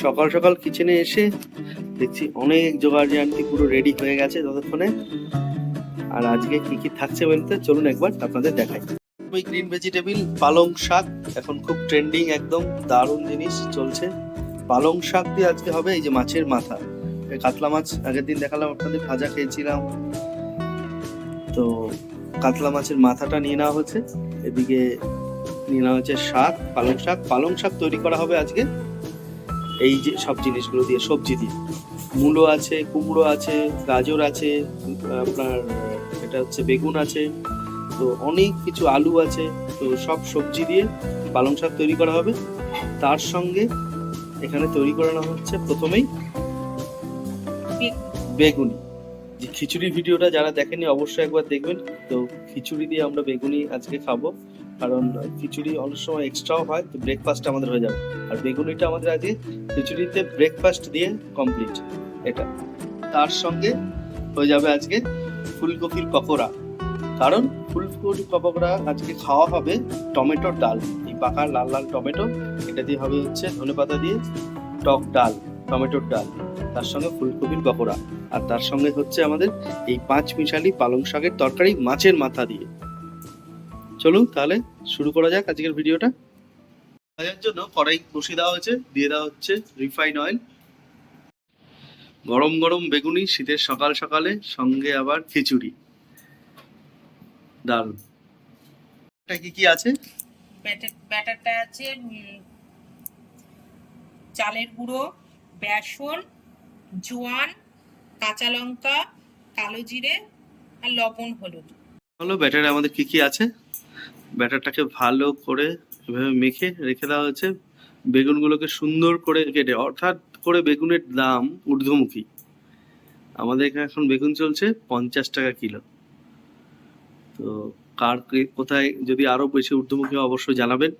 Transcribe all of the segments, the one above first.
সকাল সকাল কিচেনে এসে দেখছি অনেক জোগাড় জানতি পুরো রেডি হয়ে গেছে ততক্ষণে। আর আজকে কি কি থাকছে বলতে চলুন একবার আপনাদের দেখাই। ওই গ্রিন ভেজিটেবিল পালং শাক, এখন খুব ট্রেন্ডিং একদম দারুণ জিনিস চলছে। পালং শাক দিয়ে আজকে হবে এই যে মাছের মাথা। কাতলা মাছ আগের দিন দেখালাম আপনাদের, ভাজা খেয়েছিলাম। তো কাতলা মাছের মাথাটা নিয়ে নেওয়া হচ্ছে। এদিকে নিয়ে নেওয়া হচ্ছে শাক, পালং শাক। পালং শাক তৈরি করা হবে আজকে। এই যে সব জিনিসগুলো দিয়ে, সবজি দিয়ে। মূলো আছে, কুমড়ো আছে, গাজর আছে, আপনার এটা হচ্ছে বেগুন আছে, তো অনেক কিছু আলু আছে, তো সব সবজি দিয়ে পালং শাক তৈরি করা হবে। তার সঙ্গে এখানে তৈরি করানো হচ্ছে প্রথমেই বেগুনি। যে খিচুড়ি ভিডিওটা যারা দেখেনি অবশ্যই একবার দেখবেন। তো খিচুড়ি দিয়ে আমরা বেগুনি আজকে খাব। কারণ খিচুড়ি অনেক সময় এক্সট্রাও হয়, তো ব্রেকফাস্ট আমাদের হয়ে যাবে। আর বেগুনিটা আমাদের আজকে খিচুড়িতে ব্রেকফাস্ট দিয়ে কমপ্লিট এটা। তার সঙ্গে হয়ে যাবে আজকে ফুলকপির পকোড়া। কারণ ফুলকপির পকোড়া আজকে খাওয়া হবে টমেটোর ডাল। এই পাকা লাল লাল টমেটো, এটা দিয়ে হবে হচ্ছে ধনেপাতা দিয়ে টক ডাল টমেটোর ডাল। তার সঙ্গে ফুলকপির পকোড়া। আর তার সঙ্গে হচ্ছে আমাদের এই পাঁচ মিশালি পালং শাকের তরকারি মাছের মাথা দিয়ে। চলুন তাহলে শুরু করা যাক আজকের ভিডিওটা। ভাজার জন্য কড়াই বসিয়ে দেওয়া হয়েছে দিয়ে দেওয়া হচ্ছে রিফাইন অয়েল। গরম গরম বেগুনি শীতের সকাল সকালে সঙ্গে আবার খিচুড়ি। দারুণ। এটা কি কি আছে? ব্যাটার ব্যাটারটা আছে চালের গুঁড়ো বেসন জোয়ান কাঁচা লঙ্কা কালো জিরে আর লবণ হলুদ। হলো ব্যাটারে আমাদের কি কি আছে? ব্যাটারটাকে ভালো করে এভাবে মেখে রেখে দেওয়া হয়েছে। বেগুনগুলোকে সুন্দর করে কেটে, অর্থাৎ করে বেগুনের দাম ঊর্ধ্বমুখী। আমাদের এখানে এখন বেগুন চলছে পঞ্চাশ টাকা কিলো। তো কার কোথায় যদি আরও বেশি ঊর্ধ্বমুখী অবশ্যই জানাবেন।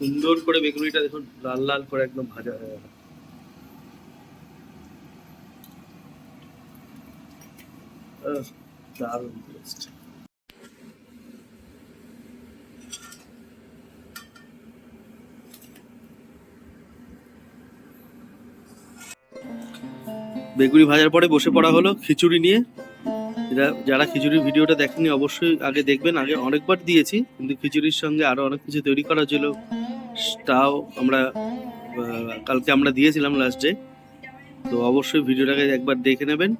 সুন্দর করে বেগুনিটা দেখুন, লাল লাল করে একদম ভাজা হয়ে গেল। বেগুনি ভাজার পরে বসে পড়া হলো খিচুড়ি নিয়ে। এটা যারা খিচুড়ির ভিডিওটা দেখেনি অবশ্যই আগে দেখবেন। আগে অনেকবার দিয়েছি, কিন্তু খিচুড়ির সঙ্গে আরও অনেক কিছু তৈরি করা ছিল। তাও আমরা কালকে আমরা দিয়েছিলাম লাস্ট ডে তো অবশ্যই ভিডিওটাকে একবার দেখে নেবেন।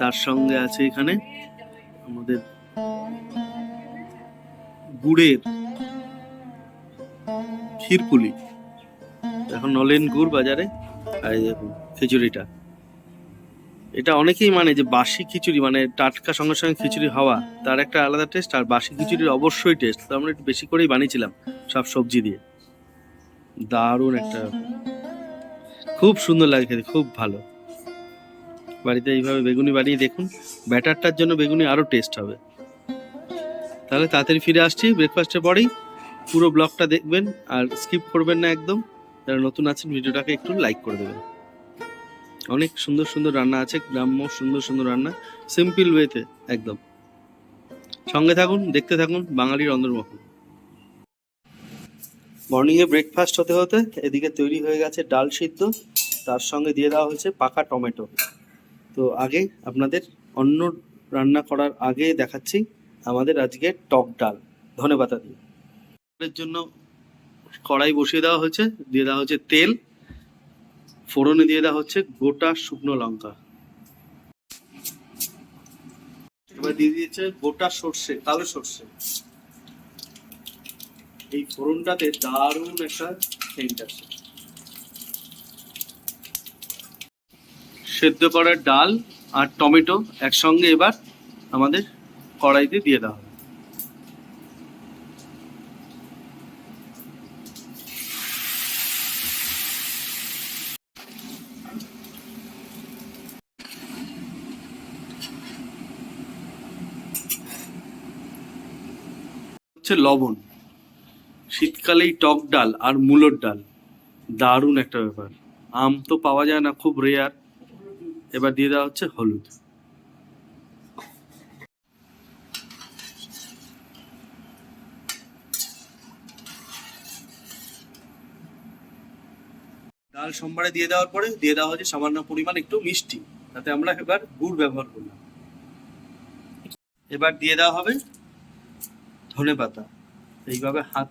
তার সঙ্গে আছে এখানে আমাদের গুড়ের ক্ষীরপুলি। এখন নলেন গুড় বাজারে। আর দেখুন, খিচুড়িটা। এটা অনেকেই মানে যে বাসি খিচুড়ি মানে টাটকা সঙ্গে সঙ্গে খিচুড়ি হওয়া, তার একটা আলাদা টেস্ট আর বাসি খিচুড়ির অবশ্যই টেস্ট তো আমরা একটু বেশি করেই বানিয়েছিলাম। সব সবজি দিয়ে। দারুণ একটা, খুব সুন্দর লাগে খেতে, খুব ভালো। বাড়িতে এইভাবে বেগুনি বানিয়ে দেখুন, ব্যাটারটার জন্য বেগুনি আরও টেস্ট হবে। তাহলে তাড়াতাড়ি ফিরে আসছি ব্রেকফাস্টের পরেই। পুরো ব্লগটা দেখবেন আর স্কিপ করবেন না একদম। যারা নতুন আছেন, ভিডিওটাকে একটু লাইক করে দেবেন। অনেক সুন্দর সুন্দর রান্না আছে, গ্রাম্য সুন্দর সুন্দর রান্না সিম্পল ওয়েতে একদম। সঙ্গে থাকুন, দেখতে থাকুন, বাঙালির অন্দরমহল মর্নিং এ ব্রেকফাস্ট হতে হতে এদিকে তৈরি হয়ে গেছে ডাল সিদ্ধ। তার সঙ্গে দিয়ে দেওয়া হয়েছে পাকা টমেটো। তো আগে আপনাদের অন্য রান্না করার আগে দেখাচ্ছি আমাদের আজকে টক ডাল। ধনেপাতা দিয়ে। এর জন্য কড়াই বসিয়ে দেওয়া হয়েছে। দিয়ে দেওয়া হচ্ছে তেল। ফোড়নে দিয়ে দেওয়া হচ্ছে গোটা শুকনো লঙ্কা। এবার দিয়ে দিয়েছে গোটা সর্ষে, কালো সর্ষে। এই ফোড়নটাতে দারুণ একটা সেন্ট আছে। সেদ্ধ করার ডাল আর টমেটো একসঙ্গে এবার আমাদের কড়াইতে দিয়ে দেওয়া হবে। হচ্ছে লবণ। শীতকালেই টক ডাল আর মূলোর ডাল। দারুণ একটা ব্যাপার। আম তো পাওয়া যায় না, খুব রেয়ার এবার দিয়ে দেওয়া হচ্ছে হলুদ। ডাল সোমবারে দিয়ে দেওয়ার পরে দিয়ে দেওয়া হচ্ছে সামান্য পরিমাণ একটু মিষ্টি, তাতে আমরা এবার গুড় ব্যবহার করলাম। এবার দিয়ে দেওয়া হবে ধনে পাতা এইভাবে হাত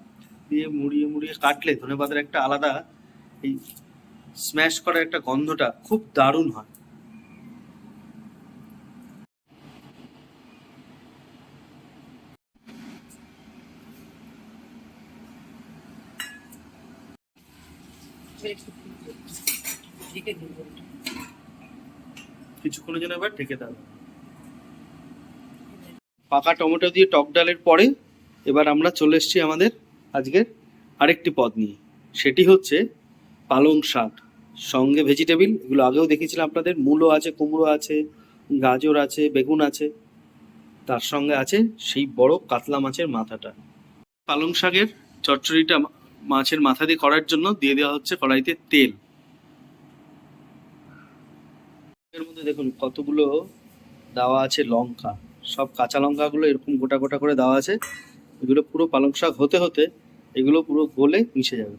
দিয়ে মুড়িয়ে মুড়িয়ে কাটলে ধনে পাতার একটা আলাদা এই স্ম্যাশ করা একটা গন্ধটা খুব দারুণ হয় কিছুক্ষণের জন্য এবার ঢেকে হবে। পাকা টমেটো দিয়ে টক ডালের পরে এবার আমরা চলে এসেছি আমাদের আজকের আরেকটি পদ নিয়ে। সেটি হচ্ছে পালং শাক। সঙ্গে ভেজিটেবিল এগুলো আগেও দেখিয়েছিলাম আপনাদের। মূলো আছে, কুমড়ো আছে, গাজর আছে, বেগুন আছে। তার সঙ্গে আছে সেই বড় কাতলা মাছের মাথাটা। পালং শাকের চচ্চড়িটা মাছের মাথা দিয়ে করার জন্য দিয়ে দেওয়া হচ্ছে কড়াইতে তেল। এর মধ্যে দেখুন কতগুলো দেওয়া আছে লঙ্কা। সব কাঁচা লঙ্কাগুলো এরকম গোটা গোটা করে দেওয়া আছে। এগুলো পুরো পালং শাক হতে হতে এগুলো পুরো গলে মিশে যাবে।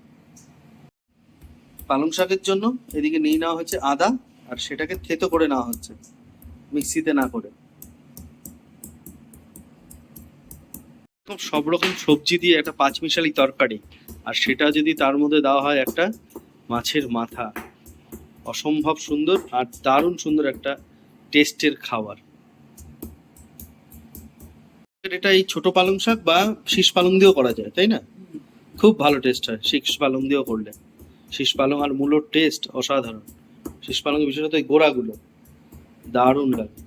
পালং শাকের জন্য এদিকে নিয়ে নেওয়া হচ্ছে আদা, আর সেটাকে থেতো করে নেওয়া হচ্ছে, মিক্সিতে না করে। সব রকম সবজি দিয়ে একটা পাঁচমিশালি তরকারি, আর সেটা যদি তার মধ্যে দেওয়া হয় একটা মাছের মাথা। অসম্ভব সুন্দর আর দারুণ সুন্দর একটা টেস্টের খাবার। এটা এই ছোট পালং শাক বা শীষ পালং দিয়েও করা যায়, তাই না? খুব ভালো টেস্ট হয়। শীষ পালং দিয়েও করলে। শীষ পালং আর মূলোর টেস্ট অসাধারণ। শীষ পালং বিশেষত এই গোড়াগুলো। দারুণ লাগে।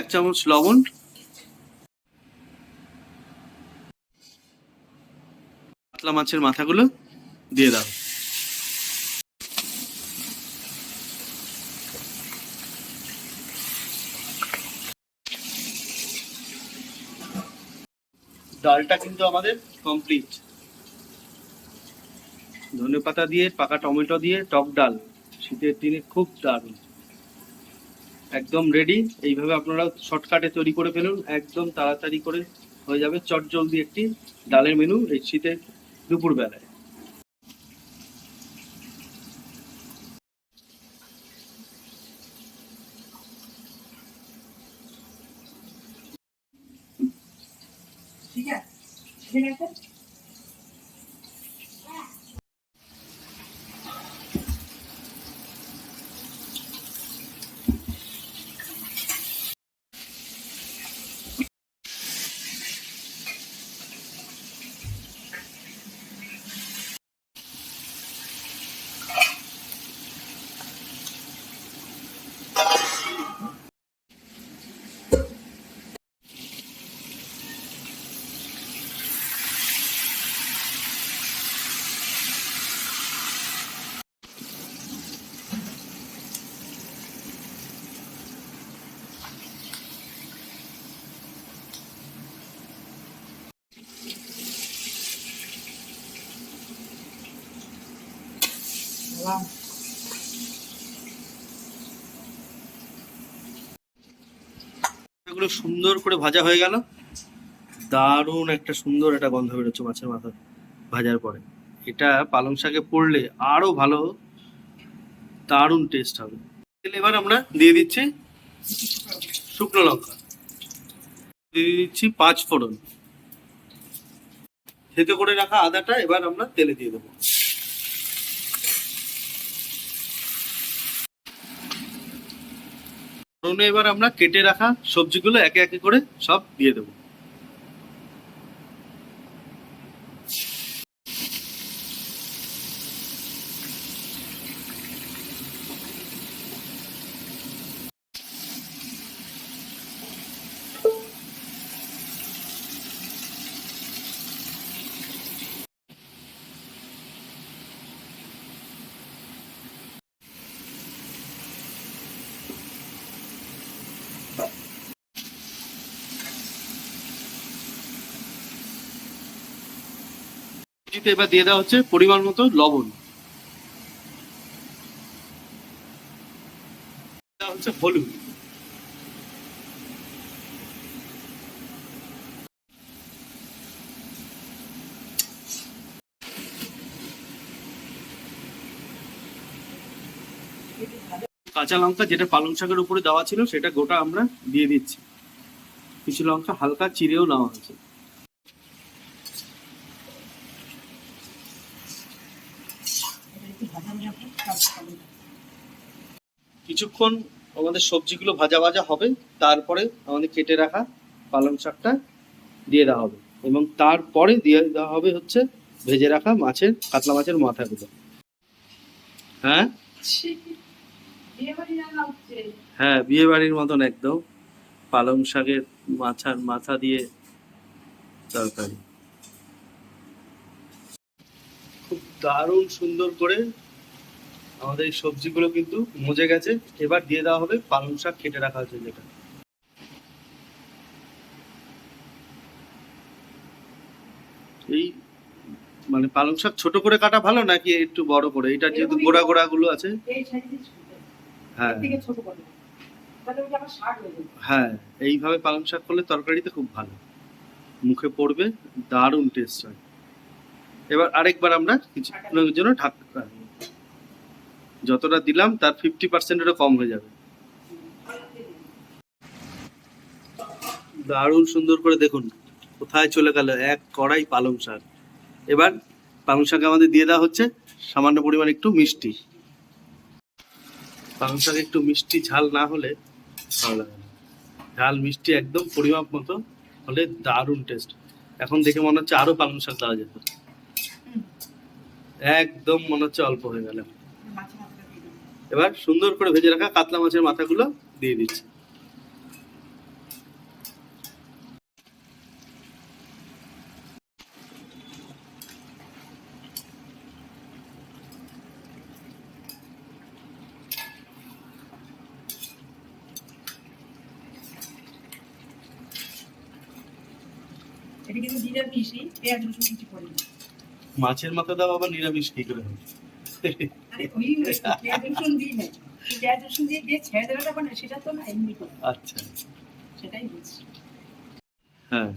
এক চামচ লবণ। কাতলা মাছের মাথাগুলো দিয়ে দাও। ডালটা কিন্তু আমাদের কমপ্লিট ধনে পাতা দিয়ে, পাকা টমেটো দিয়ে, টক ডাল। শীতের দিনে খুব দারুণ। একদম রেডি এইভাবে আপনারা শর্টকাটে তৈরি করে ফেলুন। একদম তাড়াতাড়ি করে হয়ে যাবে। চট জলদি একটি ডালের মেনু এই শীতের দুপুর সুন্দর করে ভাজা হয়ে গেল। দারুণ একটা সুন্দর একটা গন্ধ বেরোচ্ছে মাছের মাথা ভাজার পরে। এটা পালং শাকে পড়লে আরও ভালো, দারুণ টেস্ট হবে। তাহলে এবার আমরা দিয়ে দিচ্ছি শুকনো লঙ্কা। দিয়ে দিচ্ছি পাঁচ ফোড়ন থেতো করে রাখা আদাটা এবার আমরা তেলে দিয়ে দেবো। ফোড়নে এবার আমরা কেটে রাখা সবজিগুলো একে একে করে সব দিয়ে দেবো। সবজিতে এবার দিয়ে দেওয়া হচ্ছে পরিমাণ মতো লবণ। হচ্ছে হলুদ। কাঁচা লঙ্কা যেটা পালং শাকের উপরে দেওয়া ছিল, সেটা গোটা আমরা দিয়ে দিচ্ছি। কিছু লঙ্কা হালকা চিড়েও নেওয়া হয়েছে। কিছুক্ষণ আমাদের সবজিগুলো ভাজা ভাজা হবে তারপরে আমাদের কেটে রাখা পালং শাকটা দিয়ে দেওয়া হবে এবং তারপরে দিয়ে দেওয়া হবে হচ্ছে ভেজে রাখা মাছের কাতলা মাছের মাথাগুলো। হ্যাঁ? হ্যাঁ বিয়ে বাড়ির মতন একদম। পালং শাকের মাথার মাথা দিয়ে তরকারি। খুব দারুণ সুন্দর করে আমাদের এই সবজিগুলো কিন্তু মজে গেছে এবার দিয়ে দেওয়া হবে পালং শাক কেটে রাখা হয়েছে যেটা। এই মানে পালং শাক ছোট করে কাটা ভালো নাকি একটু বড় করে? এটা যেহেতু গোড়া গোড়া গুলো আছে। হ্যাঁ। হ্যাঁ এইভাবে পালং শাক করলে তরকারিতে খুব ভালো। মুখে পড়বে দারুণ টেস্ট হয়। এবার আরেকবার আমরা কিছুক্ষণের জন্য ঢাক যতটা দিলাম, তার ফিফটি পার্সেন্টেরও কম হয়ে যাবে। দারুণ সুন্দর করে দেখুন, কোথায় চলে গেল এক কড়াই পালং শাক। এবার পালং শাক আমাদের দিয়ে দেওয়া হচ্ছে, সামান্য পরিমাণ একটু মিষ্টি। পালং শাক একটু মিষ্টি ঝাল না হলে ভালো লাগে ঝাল মিষ্টি একদম পরিমাপ মতো হলে দারুণ টেস্ট এখন দেখে মনে হচ্ছে আরও পালং শাক দেওয়া যেত। একদম মনে হচ্ছে অল্প হয়ে গেল। এবার সুন্দর করে ভেজে রাখা কাতলা মাছের মাথাগুলো দিয়ে দিচ্ছি। এটা কিন্তু নিরামিষই পেঁয়াজ রসুন কিছু করিনি। মাছের মাথা দাও আবার নিরামিষ কি করে হবে? আচ্ছা। হ্যাঁ।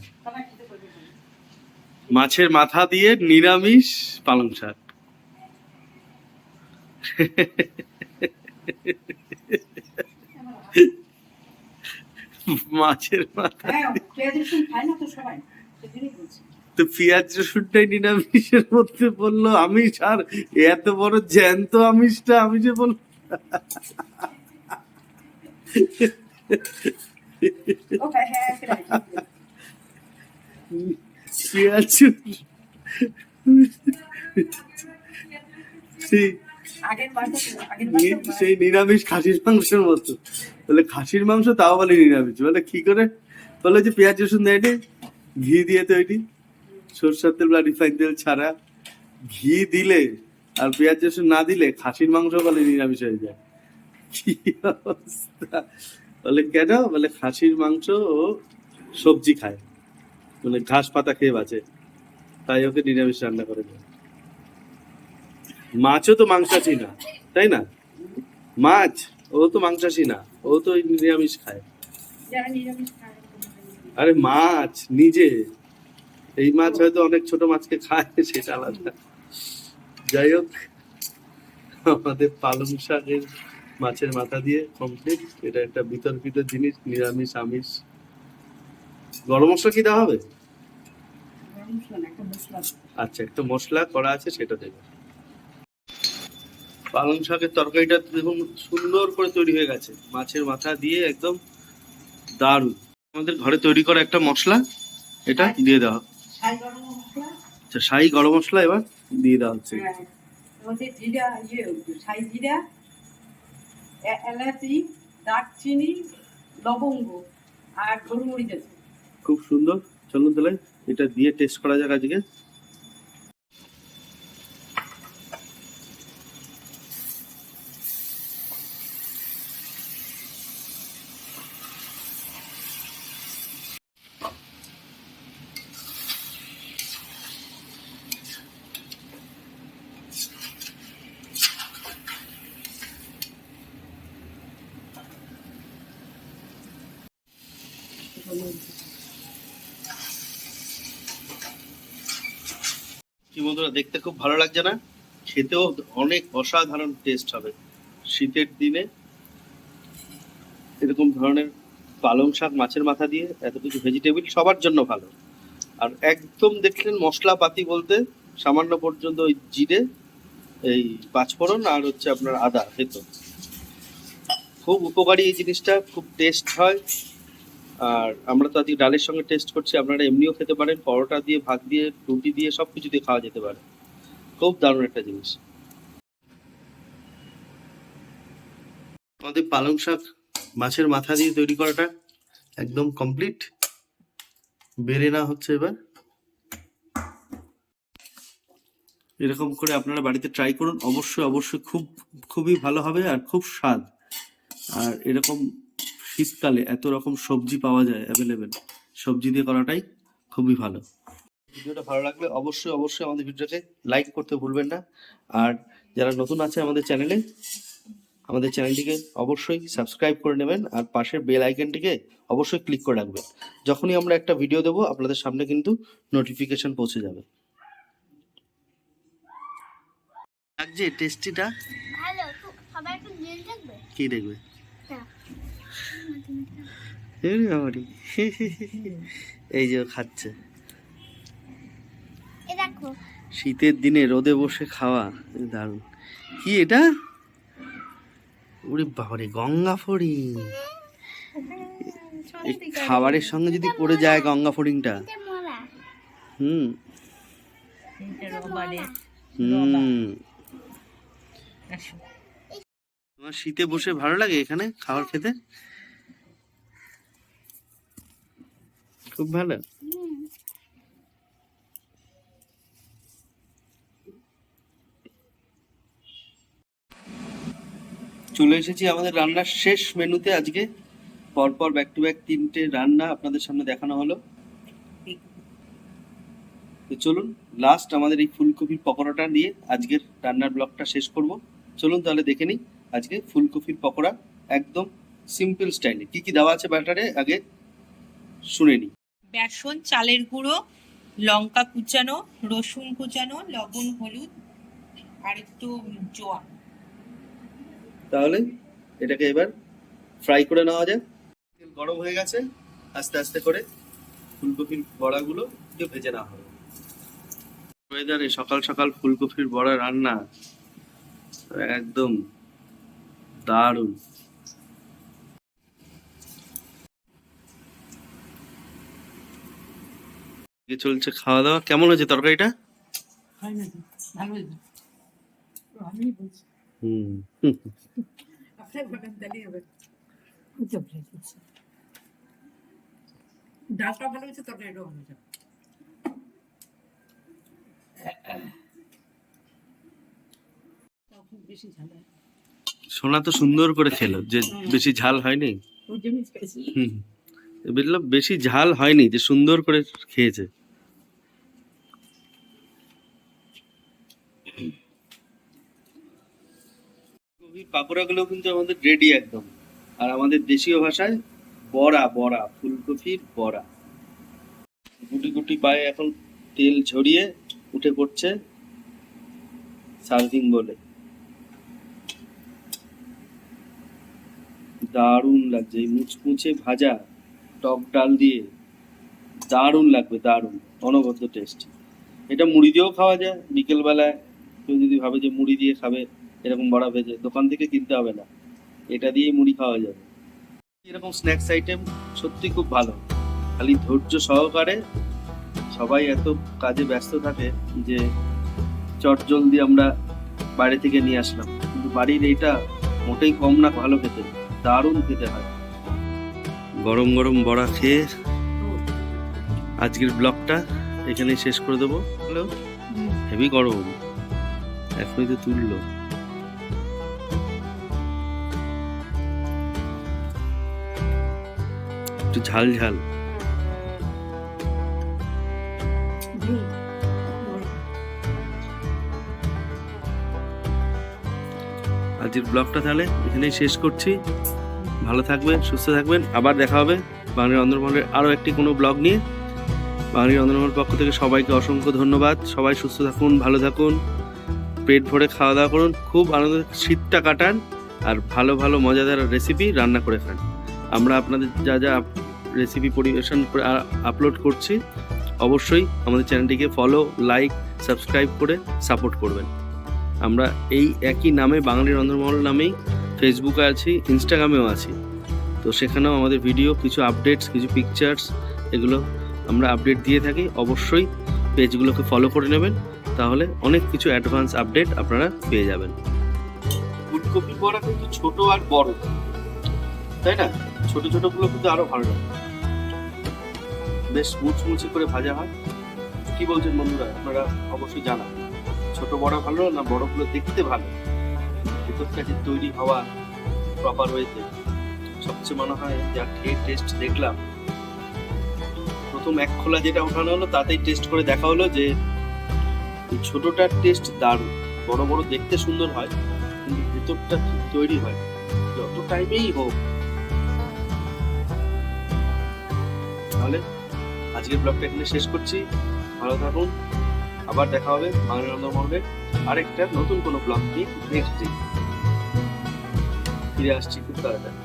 মাছের মাথা দিয়ে নিরামিষ পালং শাক। মাছের মাথা হ্যাঁ খায় না তো সবাই তো পেঁয়াজ রসুনটাই নিরামিষের মধ্যে বলল আমিষ আর এত বড় জ্যান্ত আমিষটা আমি যে বল ওকে হ্যাঁ পেঁয়াজ সেই নিরামিষ খাসির মাংসের মতো। বলে খাসির মাংস তাও বলে নিরামিষ। বলে কি করে? বলে যে পেঁয়াজ রসুন দেয়নি ঘি দিয়ে তৈরি। সরষের তেল বা রিফাইন তেল ছাড়া ঘি দিলে আর পেঁয়াজ রসুন না দিলে খাসির মাংস বলে নিরামিষ হয়ে যায়। কি অবস্থা? বলে কেন? বলে খাসির মাংস ও সবজি খায়। মানে ঘাস পাতা খেয়ে বাঁচে। তাই ওকে নিরামিষ রান্না করে দেয়। মাছও তো মাংসাশী না তাই না? মাছ ও তো মাংসাশী না ও তো নিরামিষ খায়। আরে মাছ নিজে। এই মাছ হয়তো অনেক ছোট মাছকে খায়, সেটা আলাদা। যাই হোক, আমাদের পালং শাকের মাছের মাথা দিয়ে কমপ্লিট এটা একটা বিতর্কিত জিনিস, নিরামিষ, আমিষ। গরম মশলা কি দেওয়া হবে? আচ্ছা একটু মশলা করা আছে, সেটা দেবে। পালং শাকের তরকারিটা দেখুন, সুন্দর করে তৈরি হয়ে গেছে। মাছের মাথা দিয়ে একদম দারুণ। আমাদের ঘরে তৈরি করা একটা মশলা, এটা দিয়ে দেওয়া। আচ্ছা শাহী গরম মশলা এবার দিয়ে দেওয়া হচ্ছে। হ্যাঁ, জিরা, ইয়ে, শাহী জিরা, এলাচি, দারচিনি, লবঙ্গ আর গোলমরিচ আছে। খুব সুন্দর। চলুন তাহলে এটা দিয়ে টেস্ট করা যাক আজকে কি বন্ধুরা দেখতে খুব ভালো লাগছে না। খেতেও অনেক অসাধারণ টেস্ট হবে। শীতের দিনে এরকম ধরনের পালং শাক মাছের মাথা দিয়ে এত কিছু ভেজিটেবিল সবার জন্য ভালো। আর একদম দেখলেন মশলাপাতি বলতে সামান্য পর্যন্ত ওই জিরে, এই পাঁচফোড়ন আর হচ্ছে আপনার আদা এই তো? খুব উপকারী এই জিনিসটা, খুব টেস্ট হয়। আর আমরা তো আজকে ডালের সঙ্গে টেস্ট করছি, আপনারা এমনিও খেতে পারেন, পরোটা দিয়ে, ভাত দিয়ে, রুটি দিয়ে সব কিছু দিয়ে খাওয়া যেতে পারে। খুব দারুণ একটা জিনিস। আমাদের পালং শাক মাছের মাথা দিয়ে তৈরি করাটা একদম কমপ্লিট বেড়ে না হচ্ছে এবার। এরকম করে আপনারা বাড়িতে ট্রাই করুন। অবশ্যই অবশ্যই খুব, খুবই ভালো হবে আর খুব স্বাদ। আর এরকম শীতকালে এত রকম সবজি পাওয়া যায় অ্যাভেলেবেল সবজি দিয়ে করাটাই খুবই ভালো। ভিডিওটা ভালো লাগলে অবশ্যই অবশ্যই আমাদের ভিডিওটাকে লাইক করতে ভুলবেন না। আর যারা নতুন আছে আমাদের চ্যানেলে আমাদের চ্যানেলটিকে অবশ্যই সাবস্ক্রাইব করে নেবেন আর পাশের বেল আইকনটিকে অবশ্যই ক্লিক করে রাখবেন। যখনই আমরা একটা ভিডিও দেবো আপনাদের সামনে কিন্তু নোটিফিকেশন পৌঁছে যাবে। লাগছে টেস্টিটা ভালো সবাই একটু জেল দেখবে কি দেখবে? এই যে খাচ্ছে। দেখো। শীতের দিনে রোদে বসে খাওয়া দারুণ। কি এটা? ওরে বাবারে গঙ্গা ফড়িং এই খাবারের সঙ্গে যদি পড়ে যায় গঙ্গা ফড়িংটা হুম। হুম। তোমার শীতে বসে ভালো লাগে এখানে খাবার খেতে? খুব ভালো। চলে এসেছি আমাদের রান্নার শেষ মেনুতে। আজকে পরপর ব্যাক টু ব্যাক তিনটে রান্না আপনাদের সামনে দেখানো হলো। তো চলুন লাস্ট আমাদের এই ফুলকপির পকোড়াটা নিয়ে আজকের রান্নার ব্লগটা শেষ করব। চলুন তাহলে দেখে নিই আজকে ফুলকপির পকোড়া একদম সিম্পল স্টাইলে কি কি দেওয়া আছে ব্যাটারে? আগে শুনে নিই। বেসন, চালের গুঁড়ো, লঙ্কা কুচানো, রসুন কুচানো, লবণ, হলুদ, আর একটু জোয়ান। তাহলে এটাকে এবার ফ্রাই করে নেওয়া যাক। গরম হয়ে গেছে। আস্তে আস্তে করে ফুলকপির বড়াগুলো ভেজে নেওয়া হবে। ওয়েদারে সকাল সকাল ফুলকপির বড়া রান্না একদম দারুণ। চলছে খাওয়া দাওয়া? কেমন হয়েছে তরকারিটা? ভালো। তো বলছি। ডালটা ভালো হয়েছে তরকারিটাও ভালো হয়েছে। সোনা তো সুন্দর করে খেলো যে বেশি ঝাল হয়নি। বুঝলাম বেশি ঝাল হয়নি যে সুন্দর করে খেয়েছে পাকোড়াগুলো কিন্তু আমাদের রেডি একদম। আর আমাদের দেশীয় ভাষায় বড়া বড়া, ফুলকপির বড়া। গুটি গুটি পায়ে এখন তেল ঝরিয়ে উঠে পড়ছে সার্ভিং বলে দারুণ লাগছে, এই মুচমুচে ভাজা টক ডাল দিয়ে দারুণ লাগবে, দারুণ, অনবদ্য টেস্ট এটা মুড়ি দিয়েও খাওয়া যায়, বিকেলবেলায় কেউ যদি ভাবে যে মুড়ি দিয়ে খাবে এরকম বড়া ভেজে দোকান থেকে কিনতে হবে না। এটা দিয়েই মুড়ি খাওয়া যাবে। এরকম স্ন্যাক্স আইটেম সত্যি খুব ভালো। খালি ধৈর্য সহকারে সবাই এত কাজে ব্যস্ত থাকে যে চট জলদি আমরা বাইরে থেকে নিয়ে আসলাম। কিন্তু বাড়ির এইটা মোটেই কম না ভালো খেতে। দারুণ খেতে হয়। গরম গরম বড়া খেয়ে আজকের ব্লগটা এখানেই শেষ করে দেবো। হ্যালো? হেভি গরম। এখনই তো তুললো। একটু ঝাল ঝাল। আজকের ব্লগটা তাহলে এখানেই শেষ করছি। ভালো থাকবেন সুস্থ থাকবেন। আবার দেখা হবে বাঙালি অন্দরমহলের আরও একটি কোনো ব্লগ নিয়ে। বাঙালি অন্দরমহল পক্ষ থেকে সবাইকে অসংখ্য ধন্যবাদ। সবাই সুস্থ থাকুন ভালো থাকুন পেট ভরে খাওয়া দাওয়া করুন খুব আনন্দ শীতটা কাটান আর ভালো ভালো মজাদার রেসিপি রান্না করে খান। আমরা আপনাদের যা যা রেসিপি পরিবেশন করে আপলোড করছি। অবশ্যই আমাদের চ্যানেলটিকে ফলো লাইক সাবস্ক্রাইব করে সাপোর্ট করবেন। আমরা এই একই নামে বাঙালির অন্দরমহল নামেই ফেসবুকে আছি ইনস্টাগ্রামেও আছি। তো সেখানেও আমাদের ভিডিও কিছু আপডেটস কিছু পিকচার্স এগুলো আমরা আপডেট দিয়ে থাকি। অবশ্যই পেজগুলোকে ফলো করে নেবেন। তাহলে অনেক কিছু অ্যাডভান্স আপডেট আপনারা পেয়ে যাবেন। ফুলকপি বড়া কিন্তু ছোট আর বড়। তাই না? ছোট ছোটগুলো কিন্তু আরও ভালো লাগে। বেশ মুচমুচে করে ভাজা হয়। কি বলছেন বন্ধুরা? আপনারা অবশ্যই জানান। ছোট বড় ভালো না বড়গুলো দেখতে ভালো? ভেতর কাছে তৈরি হওয়া প্রপার ওয়েতে সবচেয়ে মনে হয় যা খেয়ে টেস্ট দেখলাম। প্রথম এক খোলা যেটা ওঠানো হলো, তাতেই টেস্ট করে দেখা হলো যে ছোটটার টেস্ট দারুণ। বড় বড় দেখতে সুন্দর হয়, কিন্তু ভেতরটা তৈরি হয় যত টাইমেই হোক। তাহলে আজকের ব্লগটা এখানে শেষ করছি। ভালো থাকুন। আবার দেখা হবে বাংলা নন্দমহলের আরেকটা নতুন কোনো ব্লগ নিয়ে নেক্সট ডে ফিরে আসছি খুব তাড়াতাড়ি।